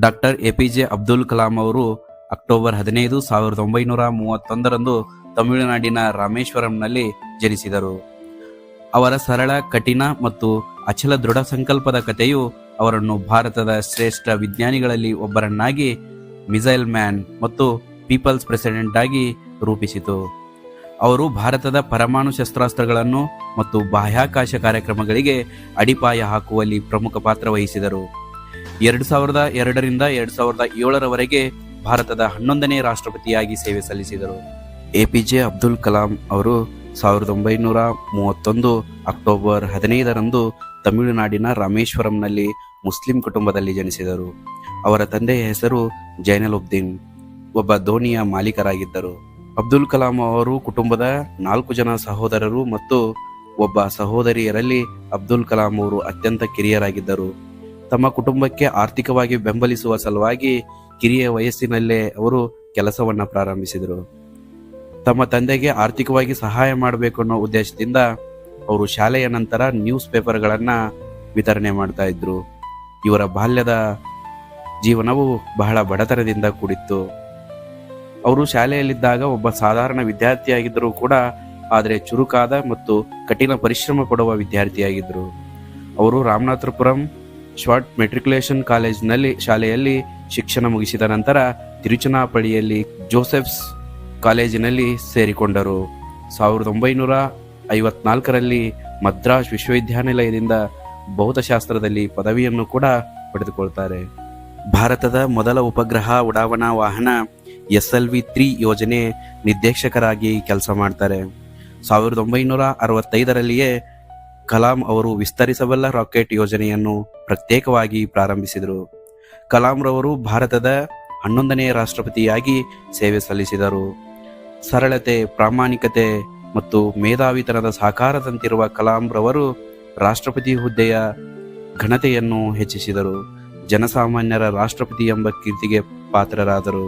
Doctor A P J Abdul Kalam ಅವರು October ಹದಿನೈದು ಸಾವಿರದ ಒಂಬೈನೂರ ಮೂವತ್ತೊಂದರಂದು ತಮಿಳುನಾಡಿನ ರಾಮೇಶ್ವರಂನಲ್ಲಿ ಜನಿಸಿದರು. ಅವರ ಸರಳ, ಕಠಿಣ ಮತ್ತು ಅಚಲ ದೃಢ ಸಂಕಲ್ಪದ ಕಥೆಯು ಅವರನ್ನು ಭಾರತದ ಶ್ರೇಷ್ಠ ವಿಜ್ಞಾನಿಗಳಲ್ಲಿ ಒಬ್ಬರನ್ನಾಗಿ ಮಿಸೈಲ್ ಮ್ಯಾನ್ ಮತ್ತು ಪೀಪಲ್ಸ್ ಪ್ರೆಸಿಡೆಂಟ್ ಆಗಿ ರೂಪಿಸಿತು. ಅವರು ಭಾರತದ ಪರಮಾಣು ಶಸ್ತ್ರಾಸ್ತ್ರಗಳನ್ನು ಮತ್ತು ಬಾಹ್ಯಾಕಾಶ ಕಾರ್ಯಕ್ರಮಗಳಿಗೆ ಅಡಿಪಾಯ ಹಾಕುವಲ್ಲಿ ಪ್ರಮುಖ ಪಾತ್ರ ವಹಿಸಿದರು. ಎರಡು ಸಾವಿರದ ಎರಡರಿಂದ ಎರಡು ಸಾವಿರದ ಏಳರವರೆಗೆ ಭಾರತದ ಹನ್ನೊಂದನೇ ರಾಷ್ಟ್ರಪತಿಯಾಗಿ ಸೇವೆ ಸಲ್ಲಿಸಿದರು. A P J Abdul Kalam ಅವರು ಸಾವಿರದ ಒಂಬೈನೂರ ಮೂವತ್ತೊಂದು ಅಕ್ಟೋಬರ್ ಹದಿನೈದರಂದು ತಮಿಳುನಾಡಿನ ರಾಮೇಶ್ವರಂನಲ್ಲಿ ಮುಸ್ಲಿಂ ಕುಟುಂಬದಲ್ಲಿ ಜನಿಸಿದರು. ಅವರ ತಂದೆಯ ಹೆಸರು ಜೈನಲುದ್ದೀನ್. ಒಬ್ಬ ದೋಣಿಯ ಮಾಲೀಕರಾಗಿದ್ದರು. ಅಬ್ದುಲ್ ಕಲಾಂ ಅವರು ಕುಟುಂಬದ ನಾಲ್ಕು ಜನ ಸಹೋದರರು ಮತ್ತು ಒಬ್ಬ ಸಹೋದರಿಯರಲ್ಲಿ ಅಬ್ದುಲ್ ಕಲಾಂ ಅವರು ಅತ್ಯಂತ ಕಿರಿಯರಾಗಿದ್ದರು. ತಮ್ಮ ಕುಟುಂಬಕ್ಕೆ ಆರ್ಥಿಕವಾಗಿ ಬೆಂಬಲಿಸುವ ಸಲುವಾಗಿ ಕಿರಿಯ ವಯಸ್ಸಿನಲ್ಲೇ ಅವರು ಕೆಲಸವನ್ನ ಪ್ರಾರಂಭಿಸಿದರು. ತಮ್ಮ ತಂದೆಗೆ ಆರ್ಥಿಕವಾಗಿ ಸಹಾಯ ಮಾಡಬೇಕು ಅನ್ನೋ ಉದ್ದೇಶದಿಂದ ಅವರು ಶಾಲೆಯ ನಂತರ ನ್ಯೂಸ್ ಪೇಪರ್ಗಳನ್ನ ವಿತರಣೆ ಮಾಡ್ತಾ ಇದ್ರು. ಇವರ ಬಾಲ್ಯದ ಜೀವನವು ಬಹಳ ಬಡತನದಿಂದ ಕೂಡಿತ್ತು. ಅವರು ಶಾಲೆಯಲ್ಲಿದ್ದಾಗ ಒಬ್ಬ ಸಾಧಾರಣ ವಿದ್ಯಾರ್ಥಿಯಾಗಿದ್ದರೂ ಕೂಡ ಆದರೆ ಚುರುಕಾದ ಮತ್ತು ಕಠಿಣ ಪರಿಶ್ರಮ ಪಡುವ ವಿದ್ಯಾರ್ಥಿಯಾಗಿದ್ದರು ಅವರು ರಾಮನಾಥಪುರಂ ಶಾರ್ಟ್ ಮೆಟ್ರಿಕ್ಯುಲೇಷನ್ ಕಾಲೇಜ್ನಲ್ಲಿ ಶಾಲೆಯಲ್ಲಿ ಶಿಕ್ಷಣ ಮುಗಿಸಿದ ನಂತರ ತಿರುಚನಾಪಳ್ಳಿಯಲ್ಲಿ ಜೋಸೆಫ್ಸ್ ಕಾಲೇಜಿನಲ್ಲಿ ಸೇರಿಕೊಂಡರು. ಸಾವಿರದ ಒಂಬೈನೂರ ಐವತ್ನಾಲ್ಕರಲ್ಲಿ ಮದ್ರಾಸ್ ವಿಶ್ವವಿದ್ಯಾನಿಲಯದಿಂದ ಭೌತಶಾಸ್ತ್ರದಲ್ಲಿ ಪದವಿಯನ್ನು ಕೂಡ ಪಡೆದುಕೊಳ್ತಾರೆ. ಭಾರತದ ಮೊದಲ ಉಪಗ್ರಹ ಉಡಾವಣಾ ವಾಹನ ಎಸ್ ಎಲ್ ವಿ ತ್ರೀ ಯೋಜನೆ ನಿರ್ದೇಶಕರಾಗಿ ಕೆಲಸ ಮಾಡ್ತಾರೆ. ಸಾವಿರದ ಒಂಬೈನೂರ ಅರವತ್ತೈದರಲ್ಲಿಯೇ ಕಲಾಂ ಅವರು ವಿಸ್ತರಿಸಬಲ್ಲ ರಾಕೆಟ್ ಯೋಜನೆಯನ್ನು ಪ್ರತ್ಯೇಕವಾಗಿ ಪ್ರಾರಂಭಿಸಿದರು. ಕಲಾಂರವರು ಭಾರತದ ಹನ್ನೊಂದನೇ ರಾಷ್ಟ್ರಪತಿಯಾಗಿ ಸೇವೆ ಸಲ್ಲಿಸಿದರು. ಸರಳತೆ, ಪ್ರಾಮಾಣಿಕತೆ ಮತ್ತು ಮೇಧಾವಿತನದ ಸಾಕಾರದಂತಿರುವ ಕಲಾಂರವರು ರಾಷ್ಟ್ರಪತಿ ಹುದ್ದೆಯ ಘನತೆಯನ್ನು ಹೆಚ್ಚಿಸಿದರು. ಜನಸಾಮಾನ್ಯರ ರಾಷ್ಟ್ರಪತಿ ಎಂಬ ಕೀರ್ತಿಗೆ ಪಾತ್ರರಾದರು.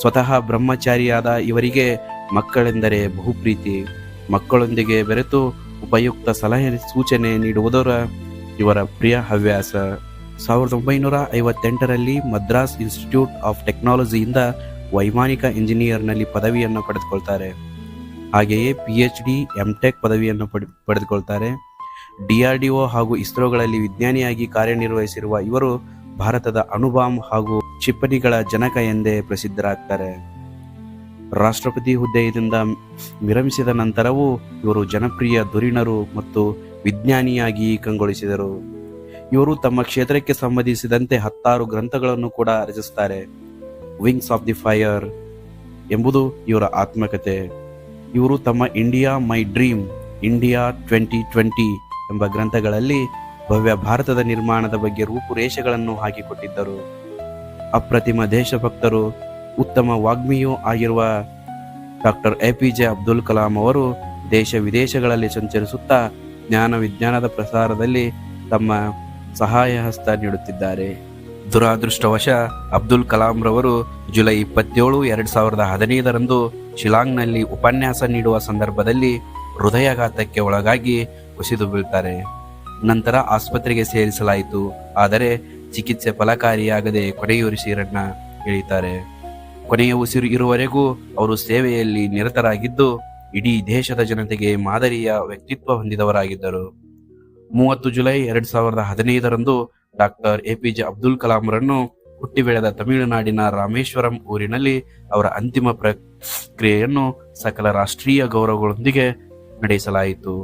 ಸ್ವತಃ ಬ್ರಹ್ಮಚಾರಿಯಾದ ಇವರಿಗೆ ಮಕ್ಕಳೆಂದರೆ ಬಹುಪ್ರೀತಿ. ಮಕ್ಕಳೊಂದಿಗೆ ಬೆರೆತು ಉಪಯುಕ್ತ ಸಲಹೆ ಸೂಚನೆ ನೀಡುವುದರ ಇವರ ಪ್ರಿಯ ಹವ್ಯಾಸ. ಸಾವಿರದ ಒಂಬೈನೂರ ಐವತ್ತೆಂಟರಲ್ಲಿ ಮದ್ರಾಸ್ ಇನ್ಸ್ಟಿಟ್ಯೂಟ್ ಆಫ್ ಟೆಕ್ನಾಲಜಿಯಿಂದ ವೈಮಾನಿಕ ಇಂಜಿನಿಯರ್ನಲ್ಲಿ ಪದವಿಯನ್ನು ಪಡೆದುಕೊಳ್ತಾರೆ. ಹಾಗೆಯೇ P H D M tech ಪದವಿಯನ್ನು ಪಡೆ, ಪಡೆದುಕೊಳ್ತಾರೆ. ಡಿಆರ್ಡಿಒ ಹಾಗೂ ಇಸ್ರೋಗಳಲ್ಲಿ ವಿಜ್ಞಾನಿಯಾಗಿ ಕಾರ್ಯನಿರ್ವಹಿಸಿರುವ ಇವರು ಭಾರತದ ಅಣುಬಾಂಬ್ ಹಾಗೂ ಕ್ಷಿಪಣಿಗಳ ಜನಕ ಎಂದೇ ಪ್ರಸಿದ್ಧರಾಗ್ತಾರೆ. ರಾಷ್ಟ್ರಪತಿ ಹುದ್ದೆಯಿಂದ ವಿರಮಿಸಿದ ನಂತರವೂ ಇವರು ಜನಪ್ರಿಯ ಧುರೀಣರು ಮತ್ತು ವಿಜ್ಞಾನಿಯಾಗಿ ಕಂಗೊಳಿಸಿದರು. ಇವರು ತಮ್ಮ ಕ್ಷೇತ್ರಕ್ಕೆ ಸಂಬಂಧಿಸಿದಂತೆ ಹತ್ತಾರು ಗ್ರಂಥಗಳನ್ನು ಕೂಡ ರಚಿಸುತ್ತಾರೆ. ವಿಂಗ್ಸ್ ಆಫ್ ದಿ ಫೈರ್ ಎಂಬುದು ಇವರ ಆತ್ಮಕತೆ. ಇವರು ತಮ್ಮ India my dream India twenty twenty ಎಂಬ ಗ್ರಂಥಗಳಲ್ಲಿ ಭವ್ಯ ಭಾರತದ ನಿರ್ಮಾಣದ ಬಗ್ಗೆ ರೂಪುರೇಷೆಗಳನ್ನು ಹಾಕಿಕೊಟ್ಟಿದ್ದರು. ಅಪ್ರತಿಮ ದೇಶಭಕ್ತರು ಉತ್ತಮ ವಾಗ್ಮಿಯೂ ಆಗಿರುವ doctor A P J Abdul Kalam ಅವರು ದೇಶ ವಿದೇಶಗಳಲ್ಲಿ ಸಂಚರಿಸುತ್ತಾ ಜ್ಞಾನ ವಿಜ್ಞಾನದ ಪ್ರಸಾರದಲ್ಲಿ ತಮ್ಮ ಸಹಾಯ ಹಸ್ತ ನೀಡುತ್ತಿದ್ದಾರೆ. ದುರಾದೃಷ್ಟವಶ ಅಬ್ದುಲ್ ಕಲಾಂ ರವರು ಜುಲೈ ಇಪ್ಪತ್ತೇಳು, ಎರಡ್ ಸಾವಿರದ ಹದಿನೈದರಂದು ಶಿಲಾಂಗ್ನಲ್ಲಿ ಉಪನ್ಯಾಸ ನೀಡುವ ಸಂದರ್ಭದಲ್ಲಿ ಹೃದಯಾಘಾತಕ್ಕೆ ಒಳಗಾಗಿ ಕುಸಿದು ಬೀಳ್ತಾರೆ. ನಂತರ ಆಸ್ಪತ್ರೆಗೆ ಸೇರಿಸಲಾಯಿತು. ಆದರೆ ಚಿಕಿತ್ಸೆ ಫಲಕಾರಿಯಾಗದೆ ಕೊಡೆಯೂರಿಸಿರಣ್ಣ ಎಳಿತಾರೆ. ಕೊನೆಯ ಉಸಿರು ಇರುವವರೆಗೂ ಅವರು ಸೇವೆಯಲ್ಲಿ ನಿರತರಾಗಿದ್ದು, ಇಡೀ ದೇಶದ ಜನತೆಗೆ ಮಾದರಿಯ ವ್ಯಕ್ತಿತ್ವ ಹೊಂದಿದವರಾಗಿದ್ದರು. ಮೂವತ್ತು ಜುಲೈ ಎರಡು ಸಾವಿರದ ಹದಿನೈದರಂದು doctor A P J Abdul ಕಲಾಂರನ್ನು ಹುಟ್ಟಿ ಬೆಳೆದ ತಮಿಳುನಾಡಿನ ರಾಮೇಶ್ವರಂ ಊರಿನಲ್ಲಿ ಅವರ ಅಂತಿಮ ಪ್ರಕ್ರಿಯೆಯನ್ನು ಸಕಲ ರಾಷ್ಟ್ರೀಯ ಗೌರವಗಳೊಂದಿಗೆ ನಡೆಸಲಾಯಿತು.